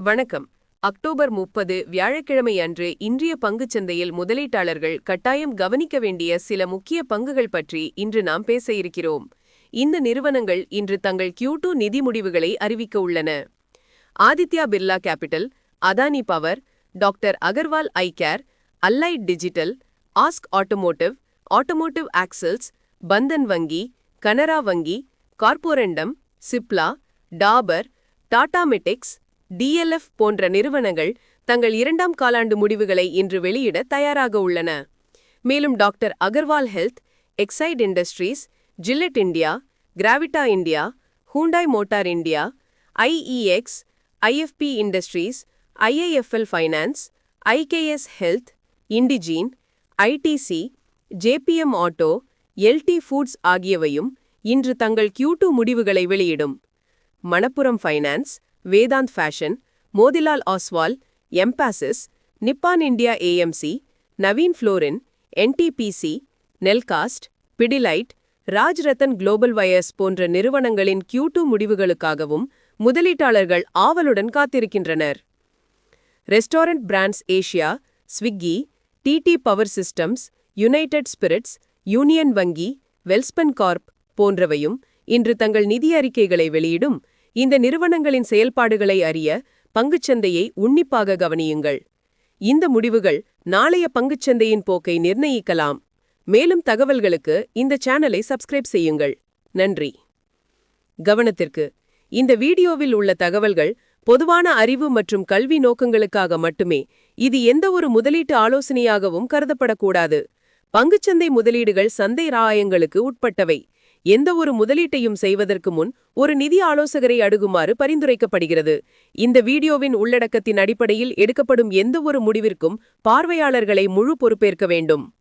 வணக்கம். அக்டோபர் முப்பது வியாழக்கிழமை அன்று இன்றைய பங்குச் சந்தையில் முதலீட்டாளர்கள் கட்டாயம் கவனிக்க வேண்டிய சில முக்கிய பங்குகள் பற்றி இன்று நாம் பேச இருக்கிறோம். இந்த நிறுவனங்கள் இன்று தங்கள் Q2 நிதி முடிவுகளை அறிவிக்க உள்ளன. Aditya Birla Capital Adani Power doctor Agarwal eye care Allied Digital Ask Automotive Automotive Axles Bandhan வங்கி கனரா வங்கி Carborundum Cipla Dabur Tata Metaliks DLF போன்ற நிறுவனங்கள் தங்கள் இரண்டாம் காலாண்டு முடிவுகளை இன்று வெளியிட தயாராக உள்ளன. மேலும் doctor Agarwal Health Exide Industries Gillette India Gravita India Hyundai Motor India IEX IFB Industries IIFL Finance IKS Health Indegene ITC JBM Auto LT Foods ஆகியவையும் இன்று தங்கள் Q2 முடிவுகளை வெளியிடும். Manappuram Finance Vedant Fashion Motilal Oswal Mphasis Nippon India AMC Navin Fluorine NTPC Nelcast Pidilite Rajratan Global Wires போன்ற நிறுவனங்களின் Q2 முடிவுகளுக்காகவும் முதலீட்டாளர்கள் ஆவலுடன் காத்திருக்கின்றனர். Restaurant Brands Asia Swiggy TD Power Systems United Spirits Union வங்கி வெல்ஸ்பன் கார்ப் போன்றவையும் இன்று தங்கள் நிதி அறிக்கைகளை வெளியிடும் இந்த நிறுவனங்களின் செயல்பாடுகளை அறிய பங்குச்சந்தையை உன்னிப்பாக கவனியுங்கள். இந்த முடிவுகள் நாளைய பங்குச்சந்தையின் போக்கை நிர்ணயிக்கலாம். மேலும் தகவல்களுக்கு இந்த சேனலை சப்ஸ்கிரைப் செய்யுங்கள். நன்றி. கவனத்திற்கு இந்த வீடியோவில் உள்ள தகவல்கள் பொதுவான அறிவு மற்றும் கல்வி நோக்கங்களுக்காக மட்டுமே இது எந்த ஒரு முதலீட்டு ஆலோசனையாகவும் கருதப்படக்கூடாது. பங்குச்சந்தை முதலீடுகள் சந்தை ராயங்களுக்கு உட்பட்டவை. எந்த ஒரு முதலீட்டையும் செய்வதற்கு முன் ஒரு நிதி ஆலோசகரை அணுகுமாறு பரிந்துரைக்கப்படுகிறது. இந்த வீடியோவின் உள்ளடக்கத்தின் அடிப்படையில் எடுக்கப்படும் எந்த ஒரு முடிவிற்கும் பார்வையாளர்களை முழு பொறுப்பேற்க வேண்டும்.